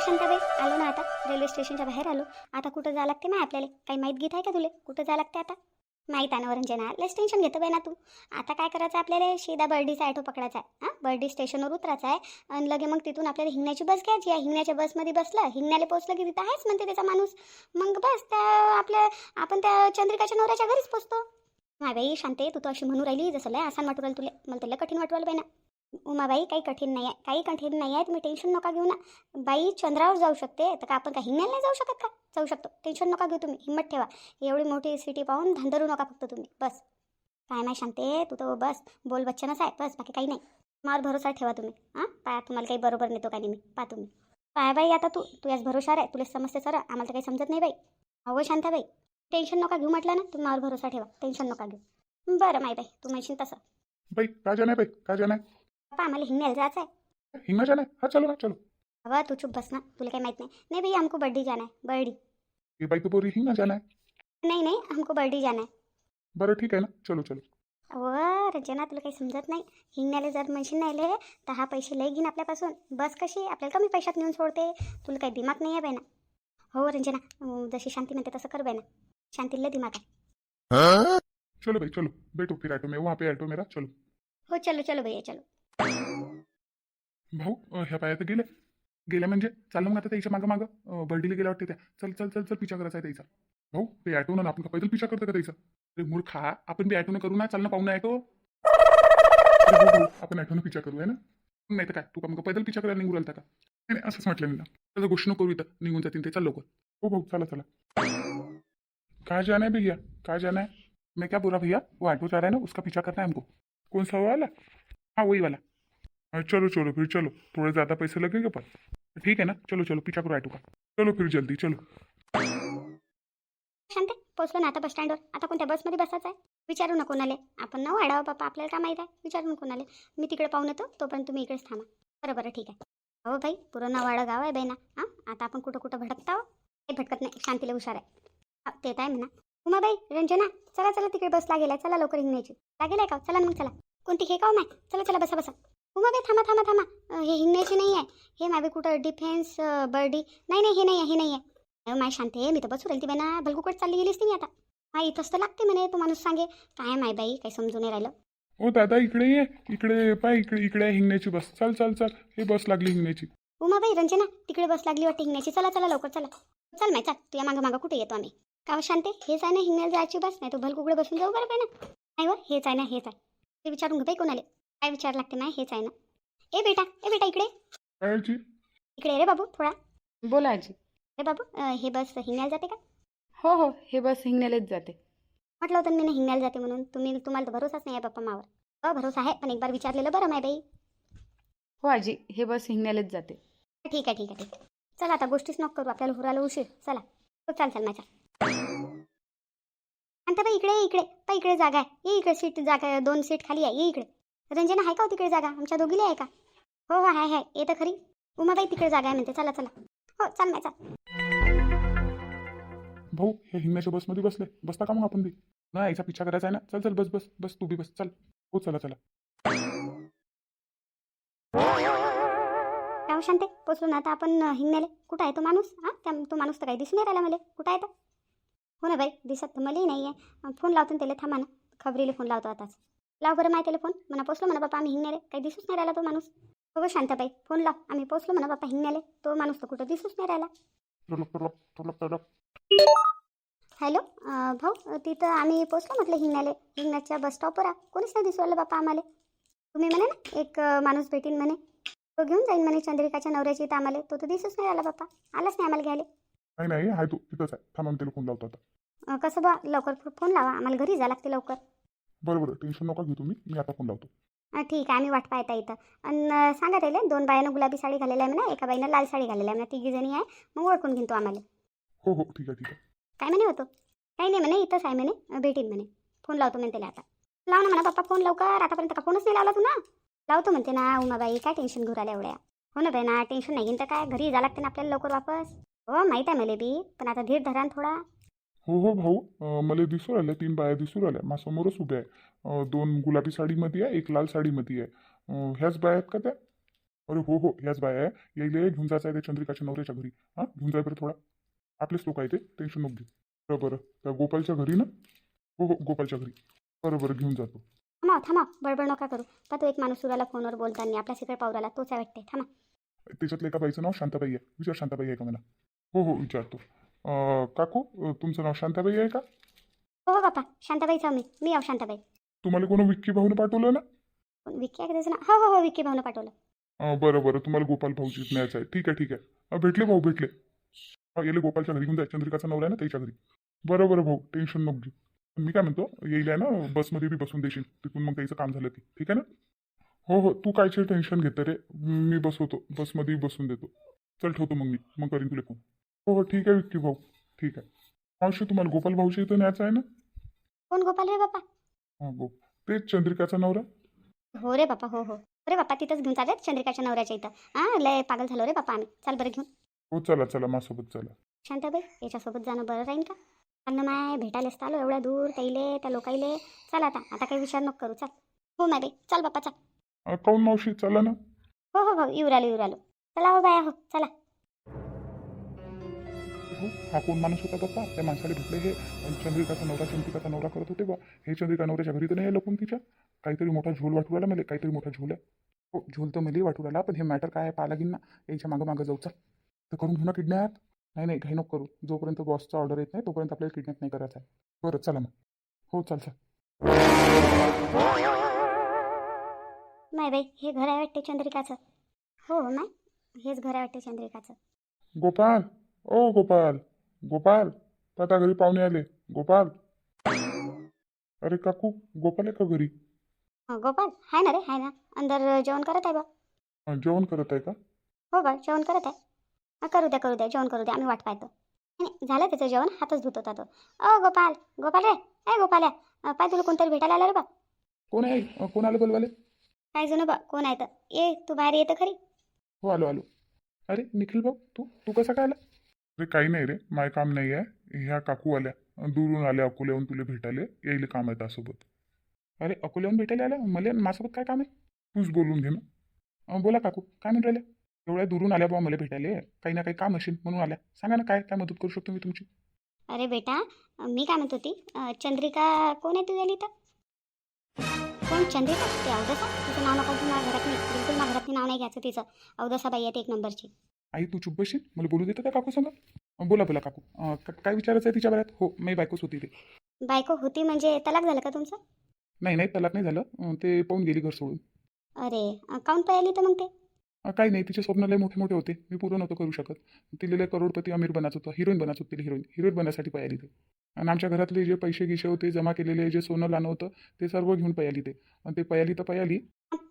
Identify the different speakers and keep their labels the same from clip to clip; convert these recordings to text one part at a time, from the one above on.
Speaker 1: शांताबाई आलो ना आता. रेल्वे स्टेशनच्या बाहेर आलो. आता कुठं जावं लागते ना आपल्याला? काही माहीत घेत आहे का तुले? कुठं जावं लागते आता? माहीत आहे ना वरंजना? लस टेन्शन घेतो बाई ना तू. आता काय करायचं आपल्याला? शिदा बर्डीचा ॲटो पकडायचा आहे. हां? बर्डी स्टेशनवर उतरायचा आहे. आणि लगे मग तिथून आपल्याला हिंगण्याची बस घ्यायची आहे. हिंगण्याच्या बसमध्ये बसलं. हिंगण्याला पोचलं की तिथं आहेच म्हणते त्याचा माणूस. मग बस त्या आपल्या आपण त्या चंद्रिकाच्या नवऱ्याच्या घरीच पोचतो. हा बाई शांते तू तर अशी म्हणू राहिली. जसं लय आसान वाटू राहिलं तुला. मला त्याला कठीण वाटवायला राहिलं बाई ना. उमाबाई काही कठीण नाही आहे काही कठीण नाही आहे तुम्ही टेन्शन नका घेऊ ना. बाई चंद्रावर जाऊ शकते तर का आपण काही हिंगण्याला नाही जाऊ शकत का? जाऊ शकतो. टेन्शन नका घेऊ तुम्ही हिंमत ठेवा. एवढी मोठी सिटी पाहून धंदरू नका फक्त तुम्ही बस. काय नाही शांते तू तर बस बोल बच्चनच आहे बस बाकी काही नाही. मार भरोसा ठेवा तुम्ही हां? पाया तुम्हाला काही बरोबर नेतो का नाही मी पा तुम्ही. पाय बाई आता तू तू याच भरोशावर आहे तुला समजते सर आम्हाला तर काही समजत नाही बाई. अहो शांताबाई टेन्शन नका घेऊ म्हटलं ना तुम्ही मार भरोसा ठेवा टेन्शन नका घेऊ. बरं माय बाई तू म्हणशील तसं.
Speaker 2: बाई काय जाणार बाई काय जाणार
Speaker 1: पप्पा आम्हाला हिंगण्याला जायचं आहे
Speaker 2: हिंगना जाना है हाँ चलो ना चलो.
Speaker 1: हवा तू चुप बस ना तुला काही माहीत नाही. नाही भैया हमको बर्डी जाना है बर्डी.
Speaker 2: ये बाई तो बोल रही हिंगना जाना है
Speaker 1: नहीं नहीं हमको बर्डी जाना है
Speaker 2: बरं ठीक आहे ना. चलो चलो.
Speaker 1: अहो रंजना तुला काही समजत नाही. हिंगण्याला जर म्हणशील नाही आले तर हा पैसे लय घेईन आपल्यापासून. बस कशी आपल्याला कमी पैशात नेऊन सोडते. तुला काही दिमाग नाही आहे बाई ना हो रंजना अं, जशी शांती म्हणते तसं कर बाई ना शांतीला दिमाग आहे.
Speaker 2: चलो भाई चलो. बैठो फिर ऑटो में. वहाँ पे ऑटो मेरा. चलो.
Speaker 1: हो चलो चलो भैया चलो.
Speaker 2: भाऊ ह्या पाया तर गेले गेल्या म्हणजे चाललं मग आता त्याच्या मागं मागं. बर्डीला गेल्या वाटते त्या चल चल चल चल पिछा करायचा आहे त्याचा. भाऊ ते ऑटोनं ना आपण का पैदल पिछा करतो का त्याचा? अरे मूर्खा आपण बी ऑटोनं करू ना. चल ना पाहू ना आपण ऑटोनं पिछा करू आहे ना? नाही तर काय तू का पैदल पिछा करायला निघून का? नाही असंच म्हटलं मी ना गोष्ट नको करू इथं. निघून जातील ते. चाल हो भाऊ चला चला. कहाँ जाना है भैया? कहाँ जाना है मैं क्या बोला भैया? वो ऑटो जा रहा है ना उसका पीछा करना है हमको. कौन सा वाला? हाँ वही वाला. हाँ चलो चलो फिर चलो. थोड़े ज़्यादा पैसे लगेंगे पर ठीक है ना? चलो चलो पीछा करो ऑटो का? चलो फिर जल्दी चलो.
Speaker 1: शांत पोचलो ना आता बस स्टँडवर आता कोणत्या बसमध्ये बसायचं आहे? विचारू नको कोणाले आपण ना वाढावं बापा आपल्याला काय माहीत आहे? विचारू नको कोणाले मी तिकडे पाहून येतो तोपर्यंत तुम्ही इकडेच थांबा. बरं बरं ठीक आहे. हो बाई पुरं वाडं गाव आहे बहिणा हां आता आपण कुठं कुठं भटकता हो काही भटकत नाही शांतीला हुशार आहे. ते तर आहे म्हणा. उमाबाई रंजना चला चला तिकडे बस लागेल आहे चला लवकर हिंगण्याची लागेल आहे का? चला ना मग चला. कोणती हे का हो, माय? चला चला बसा बसा. उमाबाई थांबा थांबा थांबा. अं, हे हिंगण्याची नाही आहे. हे मावे कुठं डिफेन्स बर्डी नाही नाही हे नाही आहे हे नाही आहे. अहो, माय शांते मी तर बसू राहिली. बाई ना भलकुकट चालली गेलीस ती मी आता. हा इथंच तर लागते म्हणे तो माणूस सांगे. काय माय बाई काही समजून नाही राहिलं.
Speaker 2: ओ दादा इकडे ये. इकडे पाय इकडे इकडे आहे हिंगण्याची बस. चल चल चल. हे बस लागली हिंगण्याची.
Speaker 1: उमाबाई रंजना तिकडे बस लागली वाटते हिंगण्याची. चला चला लवकर चला. चल माय चल. तुझ्या मागं मागं कुठे येतो आम्ही? का हो शांते? हेच आहे ना हिंगण्याला जायची बस? नाही तो भलकुकडे बसून जाऊ बरं बाई ना? नाही व हेच आहे ना हेच आहे. ते विचारून घे बाई कोणाले. काय विचार लागते माय हेच आहे ना. ए बेटा ए बेटा इकडे.
Speaker 2: काय
Speaker 1: इकडे रे बाबू थोडा.
Speaker 3: बोला आजी.
Speaker 1: ए बाबू अं, हे बस हिंगण्याला जाते का?
Speaker 3: हो हो हे बस हिंगण्यालाच जाते.
Speaker 1: म्हटलं होतं ना मी हिंगण्याला जाते म्हणून. तुम्ही तुम्हाला तर भरोसाच नाही आहे बाप्पा मावर. हो भरोसा आहे पण एक बार विचारलेलं बरं माय बाई.
Speaker 3: हो आजी हे बस हिंगण्यालाच जाते.
Speaker 1: ठीक आहे ठीक आहे ठीक आहे. चला आता गोष्टीच नको करू आपल्याला हुराला उशीर. चला. हो चाल चाल माझ्या. आणि बाई इकडे ये, इकडे. बाई इकडे जागा आहे. ये इकडे सीट जागा आहे, दोन सीट खाली आहे. ये इकडे. रंजना आहे का हो तिकडे जागा? आमच्या दोघीला आहे का? हो हो आहे आहे. ये तर खरी. उमाबाई तिकडे जागा आहे म्हणते. चला चला. हो चाल माय चाल.
Speaker 2: भाऊ हे हिंगण्याच्या बसमध्ये बसले. बसता का मग आपण बी? ना याचा पिछा करायचा आहे ना. चल चल बस बस. बस तू बी बस. चल. हो चला चला.
Speaker 1: काय हो शांते पोचलो ना. आता आपण अं, हिंगण्याले कुठं आहे तो माणूस? हां त्या तो माणूस तर काही दिसून नाही राहिला मला. कुठं आहे तर हो ना बाई दिसत तर मलाही नाही आहे फोन लावतो ना त्याला. थांबा ना. खबरीला फोन लावतो आताच. लाव बरं माहिती फोन. म्हणा पोचलो म्हणा बापा आम्ही हिंगण्याले काही दिसूच नाही राहिला तो माणूस. हो गं शांताबाई फोन लाव. आम्ही पोचलो म्हणा बापा हिंगण्याले तो माणूस तर कुठं दिसूच नाही राहिला. हॅलो अं, भाऊ तिथं आम्ही पोचलो म्हटलं हिंगण्याले हिंगण्याच्या बस स्टॉपवर आ. कोणीच नाही दिसू राहिलं बापा आम्हाला. तुम्ही म्हणे ना एक अं, माणूस भेटीन म्हणे. तो घेऊन जाईन म्हणे चंद्रिकाच्या नवऱ्याची इथं आम्हाला. तो तर दिसूच नाही राहिला बापा. आलाच नाही आम्हाला घ्यायला.
Speaker 2: नाही नाही आहे तू. तिथंच आहे. थांबा त्याला फोन लावतो आता.
Speaker 1: अं, कसं बा लवकर फो- फोन लावा. आम्हाला घरी जा लागते लवकर.
Speaker 2: बरं बरं. टेन्शन नका घेऊ तुम्ही. मी आता फोन लावतो.
Speaker 1: अं, ठीक आहे. आम्ही वाट पाहता इथं. आणि सांगा त्याला दोन बायानं गुलाबी साडी घालेली आहे म्हणा एका बाईनं लाल साडी घालेली आहे म्हणा तिघी जणी आहे. मग ओळखून घेईन तो आम्हाला.
Speaker 2: हो हो. ठीक आहे ठीक आहे.
Speaker 1: काय म्हणे होतो काही नाही म्हणे इथंच आहे म्हणे अं, भेटीन म्हणे. फोन लावतो म्हणे त्याला आता. लाव ना म्हणा पप्पा फोन लवकर. आतापर्यंत का फोनच नाही लावला तू ना लावतो म्हणते ना उमाबाई काय टेन्शन घेऊ राहिल्या एवढ्या? हो ना बाई ना टेन्शन नाही घेईन तर काय? घरी जा लागते ना आपल्याला लवकर वापस. हो माहीत आहे मला बी पण आता धीर धरा न थोडा.
Speaker 2: हो हो भाऊ. मला दिसू राहिल्या तीन बाया दिसू राहिल्या. माझ्यासमोरच उभ्या आहे. दोन गुलाबी साडीमध्ये आहे एक लाल साडीमध्ये आहे. ह्याच बाया आहेत का त्या? अरे हो हो याच बाया आहे. यायले घेऊन जायचं आहे ते चंद्रिकाच्या नवऱ्याच्या घरी. हां घेऊन जाय बरं थोडा. आपलेच लोक आहे ते टेन्शन नको घेऊ. बरं बरं. त्या गोपालच्या घरी ना? हो हो गोपालच्या घरी. बरं बरं घेऊन जातो.
Speaker 1: थांबा थांबा. बडबड नका करू. का तो एक माणूस उराला फोनवर बोलताना. आपल्या सिकडे पावराला तोच आहे वाटते थांबा.
Speaker 2: त्याच्यातल्या एका बाईचं नाव शांताबाई आहे. विचार शांताबाई आहे का मला? हो हो विचारतो. अं, काकू अं, तुमचं नाव शांताबाई आहे का?
Speaker 1: हो हो बाप्पा. शांताबाईचा मी मी आहो शांताबाई.
Speaker 2: तुम्हाला कोणी विक्की भाऊने पाठवलं ना?
Speaker 1: कोण विक्की आहे का त्याचं नाव हो हो हो विक्की भाऊनं पाठवलं.
Speaker 2: अं, बरं बरं. तुम्हाला गोपाल भाऊचीच न्यायचं आहे. ठीक आहे ठीक आहे. अं, भेटले भाऊ भेटले. अं, येले गोपालच्या घरी घेऊन जाय चंद्रिकाचा नवरा आहे ना त्याच्या घरी. बरं बरं भाऊ. टेन्शन नको घेऊ. पण मी काय म्हणतो येईल आहे ना बसमध्ये बी बसून देशील. तिथून मग त्याचं काम झालं की. ठीक आहे ना? हो हो. तू कायचे टेन्शन घेते रे? मी बसवतो. बसमध्ये बसून देतो. चल ठेवतो मग मी. मग करीन तुला फोन. हो हो ठीक आहे विक्की भाऊ. ठीक आहे. मावशी तुम्हाला गोपाल भाऊच्या इथं न्यायचं आहे ना?
Speaker 1: कोण गोपाल रे बाप्पा?
Speaker 2: हां गो. तेच चंद्रिकाचा नवरा?
Speaker 1: हो रे बाप्पा हो हो. अरे बाप्पा तिथंच घेऊन चालेल चंद्रिकाच्या नवऱ्याच्या इथं. हां लय पागल झालो रे बाप्पा आम्ही. चाल बरं घेऊन.
Speaker 2: हो चला चला माझ्यासोबत चला.
Speaker 1: शांताबाई याच्यासोबत जाणं बरं राहील का? अन्न माय भेटायलाच आलो एवढ्या दूर त्याइले त्या लोकाईले चल आता आता काही विचार नको करू चल. हो माय बाई. चल बाप्पा चल.
Speaker 2: अं, काहून मावशी? चला ना.
Speaker 1: हो हो हो येऊ राहिलो येऊ राहिलो. चला हो बाया हो चला.
Speaker 2: हो हा कोण माणूस होता बाप्पा? त्या माणसाला भेटले हे चंद्रिकाचा नवरा चंद्रिकाचा नवरा करत होते बा. हे चंद्रिका नवऱ्याच्या घरी तर नाही लपून तिच्या? काहीतरी मोठा झोल वाटू राहिला मला काहीतरी मोठा झोल आहे. हो झोल तर मला वाटू राहिला पण हे मॅटर काय आहे पाहा लागेल ना. याच्या मागं मागं जाऊ चल. तर करून घेऊ ना किडनॅप नाही नाही घाई नको करू. जोपर्यंत बॉसचा ऑर्डर येत नाही तोपर्यंत आपल्याला किडनॅप नाही करायचा आहे. बरं चला मग. हो चल चल.
Speaker 1: माय बाई हे घर आहे वाटते चंद्रिकाचं. हो माय हेच घर आहे वाटते चंद्रिकाचं.
Speaker 2: गोपाल! ओ गोपाल. गोपाल आता घरी पाहुणे आले. गोपाल. अरे काकू गोपाल आहे का घरी?
Speaker 1: हो गोपाल हाय ना रे हाय ना. अंदर जेवण करत आहे बा.
Speaker 2: अं, जेवण करत आहे का?
Speaker 1: हो बा जेवण करत आहे. हा, करू द्या करू द्या जेवण करू द्या. आम्ही वाट पाहतो. नाही झालं त्याचं जेवण हातच धुत होता तो. ओ गोपाल गोपाल रे ए गोपाल अं, पाय तुला कोणतरी भेटायला आलं रे बा.
Speaker 2: कोण आहे? अं, कोण आलं बोलवाले?
Speaker 1: काय जुनं बा कोण आहे तर. ये तू बाहेर येतं खरी
Speaker 2: हो आलो आलो. अरे निखिल भाऊ तू तू कसा काय आला? अरे काही नाही रे माय काम नाही आहे. ह्या काकू आल्या दुरून आल्या अकोल्याहून तुला भेटायला येईल काम आहे त्यासोबत. अरे अकोल्याहून भेटायला आल्या? मला माझ्यासोबत काय काम आहे? तूच बोलून घे ना. बोला काकू काय म्हणून राहिल्या एवढ्या दुरून आल्या बा मला भेटायला. काही ना काही काम असेल म्हणून आल्या. सांगा ना काय काय मदत करू शकतो मी तुमची?
Speaker 1: अरे बेटा मी काय म्हणत होती? चंद्रिका कोण आहे तुझ्या इथं? कोण? चंद्रिका? ते अवदसा तिचं नाव नको माझ्या घरात नाही बिलकुल माझ्या घरात नाव नाही घ्यायचं तिचं. अवदसा बाई आहे ते एक नंबरची.
Speaker 2: आई तू चुप बसशील मला बोलू देतं का काकू सांगा? बोला बोला काकू. अं, क- काय विचारायचं आहे तिच्या बऱ्यात हो मी बायकोच होती ते
Speaker 1: बायको होती म्हणजे तलाक झालं का तुमचं?
Speaker 2: नाही नाही तलाक नाही झालं. अं, ते पाहून गेली घर सोडून.
Speaker 1: अरे काउंट पाहिली तर मग ते?
Speaker 2: अं, काही नाही तिचे स्वप्न लय मोठे मोठे होते. मी पूर्ण नव्हतं करू शकत. तिला लय करोडपती अमीर बनायचं होतं हिरोईन बनायचं होतं तिला हिरोईन. हिरोईन बनायसाठी पयाली ते. आणि आमच्या घरातले जे पैसे गिशे होते जमा केलेले जे सोनं लाणं होतं ते सर्व घेऊन पयाली ते. आणि ते पयाली तर पयाली.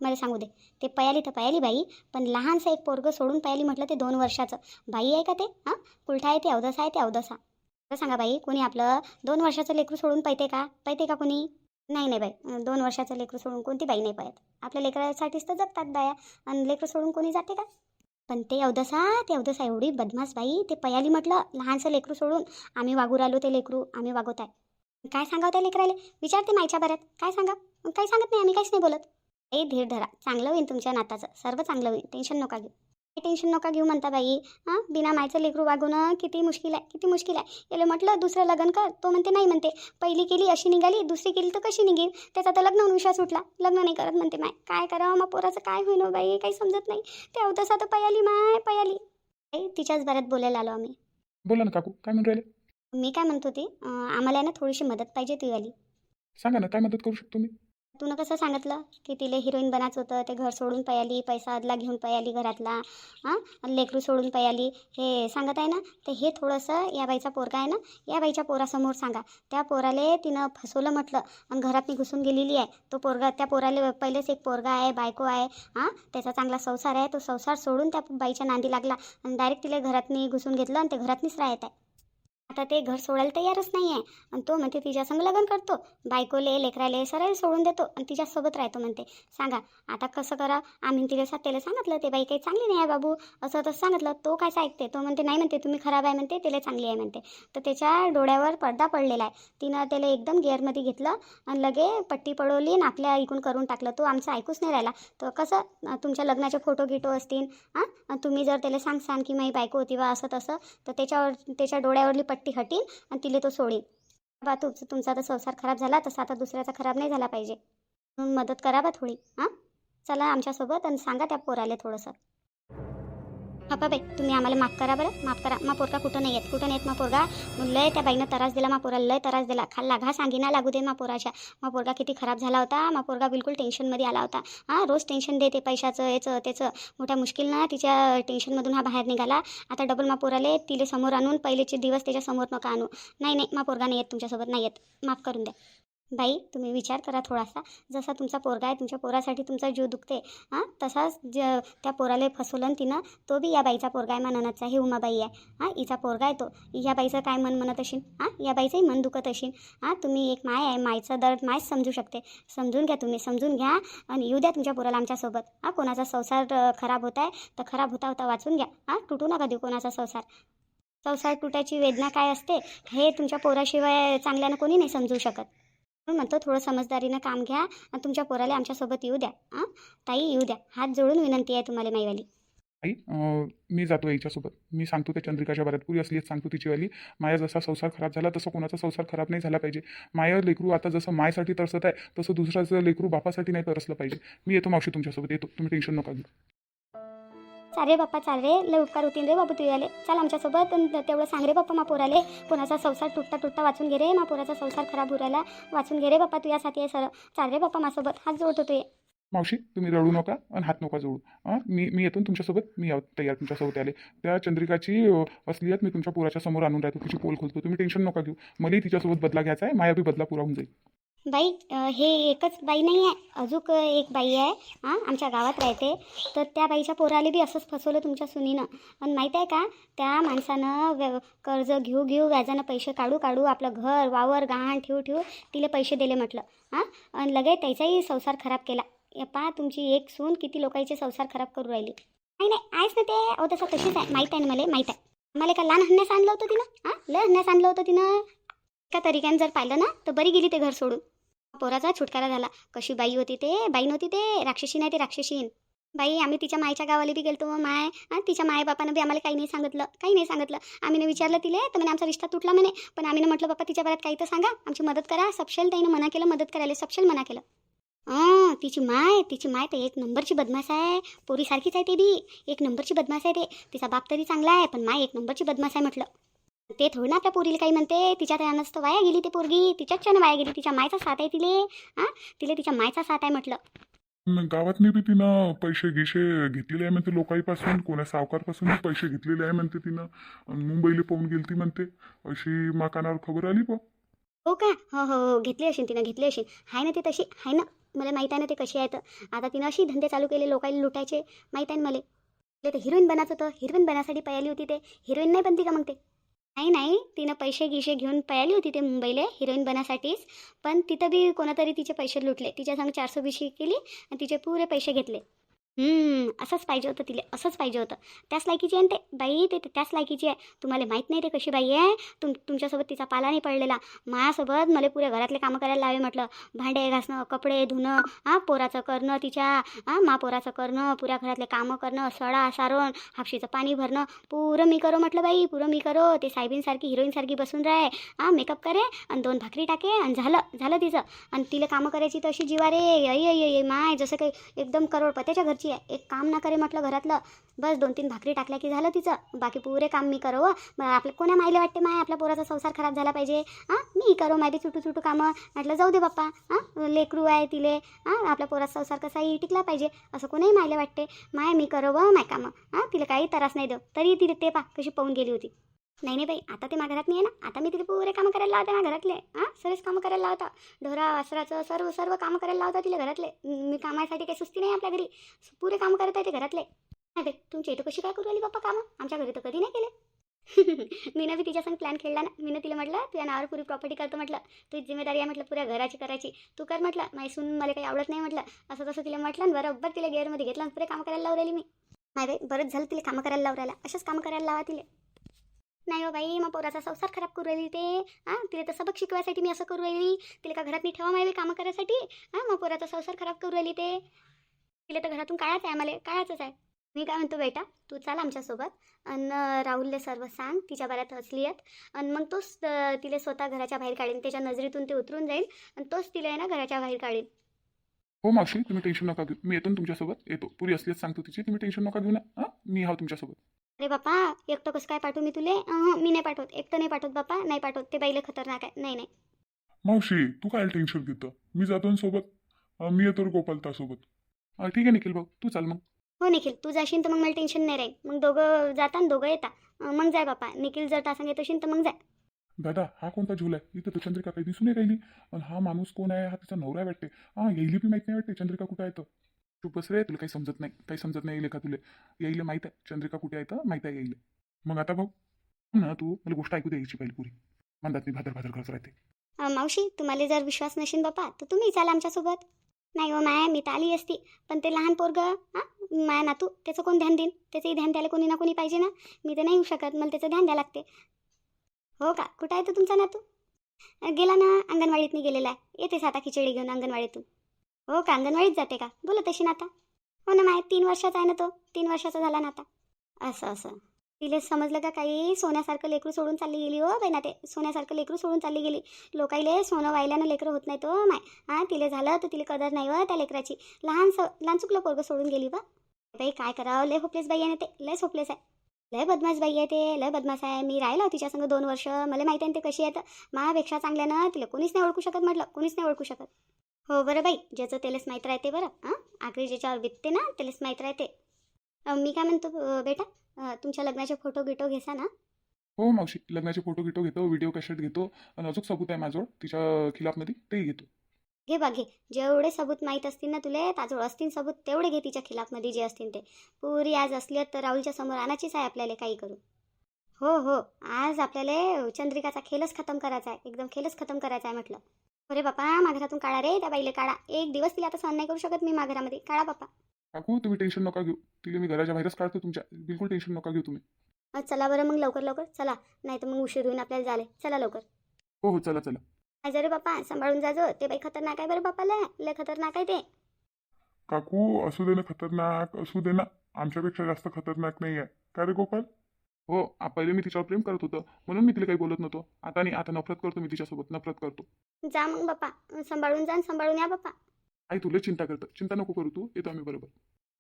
Speaker 1: मला सांगू दे. ते पयाली तर पयाली बाई पण लहानसं एक पोरगं सोडून पयाली म्हटलं ते दोन वर्षाचं. बाई आहे का ते? हां? कुलठा आहे ते अवदसा आहे ते अवदसा. तर सांगा बाई कोणी आपलं दोन वर्षाचं लेकरू सोडून पैते का? पैते का कोणी? नाही नाही बाई. दोन वर्षाचं लेकरू सोडून कोणती बाई नाही पाहत आपल्या लेकरासाठीच तर जगतात बाया आणि लेकरू सोडून कोणी जाते का? पण ते अवदसा ते अवदसा एवढी बदमाश बाई ते पयाली म्हटलं लहानसं लेकरू सोडून आम्ही वागू राहिलो ते लेकरू आम्ही वागवत आहे काय सांगावं त्या लेकराले? विचारते मायच्या बऱ्यात. काय सांगा काही सांगत नाही आम्ही काहीच नाही बोलत. ए धीर धरा चांगलं होईल तुमच्या नाताचं सर्व चांगलं होईल टेन्शन नका घेऊ. टेन्शन नका घेऊ म्हणता बाई. हां? बिना मायचं लेकरू वागवणं किती मुश्किल आहे किती मुश्किल आहे. याला म्हटलं दुसरं लग्न कर. तो म्हणते नाही म्हणते. पहिली केली अशी निघाली. दुसरी केली तर कशी निघेल? त्याचा तर लग्न विश्वास उठला. लग्न नाही करत म्हणते माय. काय करावं? मग पोराचं काय होईन हो बाई? काही समजत नाही. ते अवतसा तर पयाली माय पयाली. तिच्याच बऱ्यात बोलायला आलो आम्ही.
Speaker 2: बोला ना काकू काय म्हणून राहिले?
Speaker 1: मी काय म्हणत होती अं, आम्हाला ना थोडीशी मदत पाहिजे ती वाली.
Speaker 2: सांगा ना काय मदत करू शकतो मी?
Speaker 1: तुनं कसं सांगितलं की तिला हिरोईन बनायचं होतं ते घर सोडून पयाली पैसा अदला घेऊन पयाली घरातला हां? आणि लेकरू सोडून पयाली. हे सांगत आहे ना? तर हे थोडंसं या बाईचा पोरगा आहे ना? या बाईच्या पोरासमोर सांगा. त्या पोराले तिनं फसवलं म्हटलं आणि घरात मी घुसून गेलेली आहे. तो पोरगा त्या पोराले पहिलेच एक पोरगा आहे बायको आहे हां? त्याचा चांगला संसार आहे. तो संसार सोडून त्या बाईच्या नांदी लागला आणि डायरेक्ट तिला घरातनी घुसून घेतलं आणि ते घरातनीच राहत आहे. आता ते घर सोडायला तयारच नाही आहे आणि तो म्हणते तिच्यासंग लग्न करतो. बायकोले लेकराले सरळ सोडून देतो. आणि तिच्यासोबत राहतो म्हणते. सांगा आता कसं करा? आम्ही तिला सा त्याला सांगितलं ते बाई काही चांगली नाही आहे बाबू. असं तसं सांगितलं तो काय ऐकते? तो म्हणते नाही म्हणते तुम्ही खराब आहे म्हणते. त्याला चांगली आहे म्हणते. तर त्याच्या डोळ्यावर पडदा पडलेला आहे. तिनं त्याला एकदम गिअरमध्ये घेतलं आणि लगे पट्टी पडवली आणि आपल्या ऐकून करून टाकलं. तो आमचं ऐकूच नाही राहिला. तर कसं तुमच्या लग्नाचे फोटो गिटो असतील हां? आणि तुम्ही जर त्याला सांगसान की माझी बायको होती बा असं तसं तर त्याच्यावर त्याच्या डोळ्यावरली पट्टी हटील आणि तिला तो सोडीन. बा तुमचं तुमचा आता संसार खराब झाला तसा आता दुसऱ्याचा खराब नाही झाला पाहिजे. म्हणून मदत करा बा थोडी हां? चला आमच्यासोबत आणि सांगा त्या पोराले थोडंसं. बाई तुम्ही आम्हाला माफ करा बरं. माफ करा. मा पोरगा कुठं नाही येत. कुठं नाही येत मा पोरगा? लय त्या बाईनं त्रास दिला मा पोरा लय त्रास दिला. खाल्ला घा सांगिना लागू दे मा पोराच्या. मा पोरगा किती खराब झाला होता. मा पोरगा बिलकुल टेन्शनमध्ये आला होता. हां रोज टेन्शन देते पैशाचं याचं त्याचं. मोठ्या मुश्किलनं तिच्या टेन्शनमधून हा बाहेर निघाला. आता डबल मा पोराले तिले समोर आणून पहिलेचे दिवस त्याच्यासमोर नका आणू. नाही नाही मा पोरगा नाही येत तुमच्यासोबत नाही येत. माफ करून द्या. बाई तुम्ही विचार करा थोडासा. जसा तुमचा पोरगा आहे तुमच्या पोरासाठी तुमचा जीव दुखते हां? तसाच ज त्या पोराला फसवलं तिनं तो बी या बाईचा पोरगा आहे मननाचा हे उमाबाई आहे. हां हिचा पोरगा आहे तो. या बाईचं काय मन म्हणत असेल? हां या बाईचंही मन दुखत असेल. हां तुम्ही एक माय आहे मायचा दर्द मायच समजू शकते. समजून घ्या तुम्ही समजून घ्या आणि येऊ द्या तुमच्या पोराला आमच्यासोबत हां कोणाचा संसार खराब होत आहे तर खराब होता होता वाचून घ्या. हां तुटू नका देऊ कोणाचा संसार. संसार तुटायची वेदना काय असते हे तुमच्या पोराशिवाय चांगल्यानं कोणी नाही समजू शकत. म्हणतो थोडं समजदारीनं काम घ्या आणि तुमच्या पोराला आमच्यासोबत येऊ द्या. हां ताई येऊ द्या. हात जोडून विनंती आहे तुम्हाला माईवाली.
Speaker 2: आई अं, मी जातो आईच्यासोबत. मी सांगतो त्या चंद्रिकाच्या बऱ्यात पुरी असली सांगतो तिचीवाली माया जसा संसार खराब झाला तसं कोणाचा संसार खराब नाही झाला पाहिजे. माया लेकरू आता जसं मायसाठी तरसत आहे तसं दुसऱ्याचं लेकरू बापासाठी नाही तरसलं पाहिजे. मी येतो मावशी तुमच्यासोबत येतो. तुम्ही टेन्शन नका घेऊ.
Speaker 1: चाल रे बाप्पा चाल रे लवकर होतीन होतील रे बाबू तू आले चाल आमच्यासोबत. तेवढं सांग रे बाप्पा मा पोराले. कोणाचा संसार तुटता तुटता वाचून घे रे. मा पोराचा संसार खराब उरायला वाचून घे रे बाप्पा यासाठी. आहे सर चाल रे बाप्पा माझ्यासोबत. हात जोडतो तू
Speaker 2: मावशी तुम्ही रडू नका आणि हात नका जोडू. हां मी मी येतो तुमच्यासोबत. मी आहो तयार तुमच्यासोबत आले त्या चंद्रिकाची अं, असलियत मी तुमच्या पोराच्या समोर आणून राहतो. तिची पोल खोलतो. तुम्ही टेन्शन नका घेऊ. मलाही तिच्यासोबत बदला घ्यायचा आहे. माया बी बदला पुरा होऊन जाईल.
Speaker 1: बाई हे एकच बाई नाही आहे. अजून एक बाई आहे हां आमच्या गावात राहते. तर त्या बाईच्या पोराले बी असंच फसवलं तुमच्या सुनीनं. आणि माहीत आहे का त्या माणसानं व्य कर्ज घेऊ घेऊ व्याजानं पैसे काढू काढू आपलं घर वावर गहाण ठेवू ठेवू तिला पैसे दिले म्हटलं हां. आणि लगे त्याचाही संसार खराब केला. पहा तुमची एक सून किती लोकांचे संसार खराब करू राहिली. नाही नाही आहेच ना ते. अहो तसं तशीच आहे. माहीत आहे ना मला माहीत आहे. मला का लहान हन्यास आणलं होतं तिनं हां. लहान हन्यास आणलं होतं तिनं. एका तरीक्यानं जर पाहिलं ना तर बरी गेली ते घर सोडून. पोराचा छुटकारा झाला. कशी बाई होती ते? बाई नव्हती ते? राक्षसी नाही ते राक्षसीन. बाई आम्ही तिच्या मायच्या गावाला बी गेलतो माय. आणि तिच्या माय बापानं बी आम्हाला काही नाही सांगितलं. काही नाही सांगितलं. आम्ही विचारलं तिले तर म्हणे आमचा रिश्ता तुटला म्हणे. पण आम्ही म्हटलं बाप्पा तिच्या बऱ्यात काही तर सांगा. आमची मदत करा. सपशेल ताईनं मना केलं मदत करायला सपशेल मना केलं. हां तिची माय तिची माय तर एक नंबरची बदमाश आहे. पोरीसारखीच आहे ते बी. एक नंबरची बदमाश आहे ते. तिचा बाप तरी चांगला आहे पण माय एक नंबरची बदमाश आहे म्हटलं. ते थोडी ना आपल्या पोरीला काही म्हणते तिच्या त्यानंच तर वाया गेली ती पोरगी तिच्याच्यानं वाया गेली तिच्या मायचा साथ आहे तिले हां? तिले तिच्या मायचा साथ आहे म्हटलं.
Speaker 4: न गावातनी बी तिनं पैसे गिशे घेतलेले आहे म्हणते लोकांपासून कोणा सावकारपासून बी पैसे घेतलेले आहे म्हणते तिनं. मुंबईला पाहून गेलती म्हणते अशी माकानावर खबर आली पो
Speaker 1: हो का? हो हो हो घेतली असेल तिनं घेतली असेल आहे ना ती तशी आहे ना मला माहीत आहे ना ते कशी आहे तर आता तिनं अशी धंदे चालू केले लोकांना लुटायचे माहीत आहे ना मला. ते हिरोईन बनायचं होतं हिरोईन बनासाठी पयाली होती ते. हिरोईन नाही बनती का मग ते? नाही नाही. तिनं पैसे गिशे घेऊन पळाली होती ते मुंबईला हिरोईन बनासाठीच. पण तिथं बी कोणातरी तिचे पैसे लुटले. तिच्या संग चारशे बिशी केली आणि तिचे पुरे पैसे घेतले. असंच पाहिजे होतं तिला असंच पाहिजे होतं. त्याच लायकीची आहे ते? बाई ते त्याच लायकीची आहे. तुम्हाला माहीत नाही ते कशी बाई आहे? तुम तुमच्यासोबत तिचा पाला नाही पडलेला. माझ्यासोबत मला पुऱ्या घरातले कामं करायला लावे म्हटलं. भांडे घासणं कपडे धुणं हां पोराचं करणं तिच्या हां मा पोराचं करणं पुऱ्या घरातले कामं करणं सडा सारण हापशीचं पाणी भरणं. पुरं मी करो म्हटलं बाई पुरं मी करो. ते साहेबींसारखी हिरोईनसारखी बसून राहे हां मेकअप करे आणि दोन भाकरी टाके आणि झालं झालं तिचं. आणि तिला कामं करायची तर अशी जिवारे अय अय माय जसं काही एकदम करोडपत्याच्या घरची आहे एक काम ना करे म्हटलं घरातलं. बस दोन तीन भाकरी टाकल्या की झालं तिचं. बाकी पुरे काम मी करो मग आपल्या कोण्या मायला वाटते माय आपल्या पोराचा संसार खराब झाला पाहिजे? हां? मी करो माझी चुटू चुटू कामं. म्हटलं जाऊ दे बाप्पा हां. लेकरू आहे तिले हां. आपल्या पोराचा संसार कसाही टिकला पाहिजे. असं कोणाही मायला वाटते. माय मी करो व माय कामं. हां? तिला काही त्रास नाही देऊ. तरी तिला ते पा कशी पाहून गेली होती. नाही नाही बाई आता ते माझ्या घरात नाही आहे ना. आता मी तिला पुरे कामं करायला लावते माझ्या घरातले. हां? सर्वच कामं करायला लावता. ढोरा वासराचं सर्व सर्व कामं करायला लावता तिला घरातले. मी कामासाठी काही सुस्ती नाही आपल्या घरी. पुरे कामं करत आहे ते घरातले. नाही बाई तुमच्या इथं कशी काय करू आली बाप्पा कामं? आमच्या घरी तर कधी नाही केले. मी बी तिच्या संग प्लॅन खेळला ना. मी तिला म्हटलं तुझ्या नावावर पुरी प्रॉपर्टी करतो म्हटलं. तुझी जिम्मेदारी आहे म्हटलं पुऱ्या घराची करायची. तू कर म्हटलं. माही सून मला काही आवडत नाही म्हटलं. असं तसं तिला म्हटलं आणि बरोबर तिला गेअरमध्ये घेतलं आणि पुरे काम करायला लावलेली मी. नाही बाई बरंच झालं तिला कामं करायला लावून अशाच कामं करायला लावा तिला. नाही हो बाई मग पोराचा संसार खराब करू राहिली ते. हां तिला तर सबक शिकवायसाठी मी असं करू राहिली. तिला का घरात मी ठेवा माहिती कामं करायसाठी? हां मग पोराचा संसार खराब करू राहिली ते. तिला तर घरातून काळाच आहे आम्हाला काळाचंच आहे. मी काय म्हणतो बेटा तू चाल आमच्यासोबत आणि राहुलले सर्व सांग तिच्या बऱ्यात असली आहेत. आणि मग तोच तिला स्वतः घराच्या बाहेर काढेन त्याच्या नजरेतून ते उतरून जाईल आणि तोच तिला आहे ना घराच्या बाहेर काढेन.
Speaker 2: हो मावशी तुम्ही टेन्शन नका घेऊ. मी येतो ना तुमच्यासोबत. येतो. पुरी असलीच सांगतो तिची. तुम्ही टेन्शन नका घेऊ ना. हां? मी आहो तुमच्यासोबत.
Speaker 1: अरे बापा एकटं कसं काय पाठवू मी तुले? अहं, मी नाही पाठवत. एकटं नाही पाठवत बापा नाही पाठवत. ते बाईले खतरनाक आहे. नाही नाही.
Speaker 4: मावशी तू काय टेन्शन घेतं? मी जातो ना सोबत. अं, मी येतो रे गोपाल सोबत.
Speaker 2: अं, ठीक आहे निखिल भाऊ. तू चाल मग.
Speaker 1: हो निखिल तू जाशील तर मग मला टेन्शन नाही राहील. मग दोघं जाता आणि दोघं येता. अं, मग जाय बापा. निखिल जर तासांग येत असेल तर मग जाय.
Speaker 2: दादा हा कोणता झोल आहे? इथं तर चंद्रिका काही दिसून नाही राहिली. आणि हा माणूस कोण आहे? हा तिचा नवरा आहे वाटते. हा येईली बी माहीत नाही वाटते. चंद्रिका कुठं आहे तर? तू रे तुला काही समजत नाही काही समजत नाही येईल का तुला? येईल माहीत आहे चंद्रिका कुठे आहे तर माहीत आहे येईल. मग आता भाऊ हो ना तू मला गोष्ट ऐकू द्यायची पहिली पुरी. म्हणतात मी भादर भादर करत राहते.
Speaker 1: अं, मावशी तुम्हाला जर विश्वास नसेल बापा तर तुम्ही चाल आमच्यासोबत. नाही हो माया मी तर आली असती. पण ते लहान पोरग हां माया नातू त्याचं कोण ध्यान देईन? त्याचंही ध्यान द्यायला कोणी ना कोणी पाहिजे ना? मी तर नाही येऊ शकत मला त्याचं ध्यान द्यावं लागते. हो का? कुठं आहे तो तुमचा नातू? अं, गेला ना अंगणवाडीतनी गेलेला आहे. येतेच आता खिचडी घेऊन अंगणवाडीतून. हो का अंगणवाडीत जाते का? बोला तशी ना आता हो ना माय तीन वर्षाचा आहे ना तो. तीन वर्षाचा झाला ना आता असं असं. तिले समजलं का काही? सोन्यासारखं लेकरू सोडून चालली गेली हो बाई ना ते सोन्यासारखं लेकरू सोडून चालली गेली. लोकाईले सोनं वाहिल्यानं लेकरं होत नाही तो हो माय. हां तिला झालं तर तिला कदर नाही व त्या लेकराची. लहान स लहान चुकलं पोरगं सोडून गेली बा. बाई काय करावं? लय होपलेस बाई आहे ना ते. लय होपलेस आहे. लय बदमाश बाई आहे ते. लय बदमाश आहे. मी राहिलो तिच्या संग दोन वर्ष. मला माहिती आहे ना ते कशी आहेत मापेक्षा चांगल्या चांगल्यानं तिला कोणीच नाही ओळखू शकत म्हटलं. कोणीच नाही ओळखू शकत. हो बरं बाई. ज्याचं त्यालाच माहीत राहते बरं. हां आखरी ज्याच्यावर बितते ना त्यालाच माहीत राहते. मी काय म्हणतो बेटा? तुमच्या लग्नाचे फोटो गिटो घेसा ना.
Speaker 2: हो मावशी. लग्नाचे फोटो गिटो घेतो व्हिडिओ कॅसेट घेतो आणि अजून सबूत आहे माझ्याजवळ. तिच्या खिलाफमध्ये तेही घेतो.
Speaker 1: घे बघ घे. जेवढे सबूत माहीत असतील ना तुले ताजवळ असतील सबूत तेवढे घे तिच्या खिलाफमध्ये जे असतील ते. पुरी आज असली तर राहुलच्या समोर आणायचीच आहे आपल्याला काही करून. हो हो. आज आपल्याला चंद्रिकाचा खेळच खतम करायचा आहे. एकदम खेळच खतम करायचा आहे म्हटलं. अरे बापा माघरातून काढा रे त्या बाईले काढा. एक दिवस तिला आता सहन नाही करू शकत मी माघरामध्ये. काढा बापा.
Speaker 2: काकू तुम्ही टेन्शन नका घेऊ. तिला मी घराच्या बाहेरच काढतो तुमच्या. बिलकुल टेन्शन नका घेऊ तुम्ही.
Speaker 1: अं, चला बरं मग लवकर लवकर. चला. नाही तर मग उशीर होईन आपल्याला झाले चला लवकर.
Speaker 2: हो हो चला चला.
Speaker 1: काय जरे बापा सांभाळून जाजो ते बाई खतरनाक आहे बरं बापाला. लय खतरनाक आहे ते.
Speaker 4: काकू असू दे ना खतरनाक असू दे ना. आमच्यापेक्षा जास्त खतरनाक नाही आहे काय रे गोपाल?
Speaker 2: हो पहिले मी तिच्यावर प्रेम करत होतो. म्हणून मी तिला काही बोलत नव्हतो. आता नाही आता नफरत करतो मी तिच्यासोबत. नफरत करतो.
Speaker 1: जा मग बापा सांभाळून जा सांभाळून या बापा
Speaker 2: आई तुला चिंता करतं. चिंता नको करू तू. येतो आम्ही बरोबर.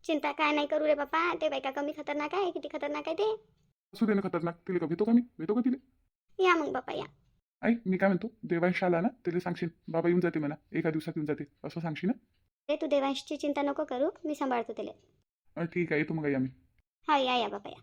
Speaker 1: चिंता काय नाही करू रे बापा ते बाई का कमी खतरनाक आहे? किती खतरनाक आहे ते?
Speaker 2: असू दे ना खतरनाक. तिला का भेटो का मी? भेटो का तिला?
Speaker 1: या मग बापा या.
Speaker 2: आई मी काय म्हणतो? देवांश आला ना तिला सांगशील बाबा येऊन जाते मला. एका दिवसात येऊन जाते. असं सांगशील ना
Speaker 1: रे तू देवांशची चिंता नको करू. मी सांभाळतो त्याला
Speaker 2: अं, ठीक आहे. येतो मग आई आम्ही.
Speaker 1: हा या या बापा या.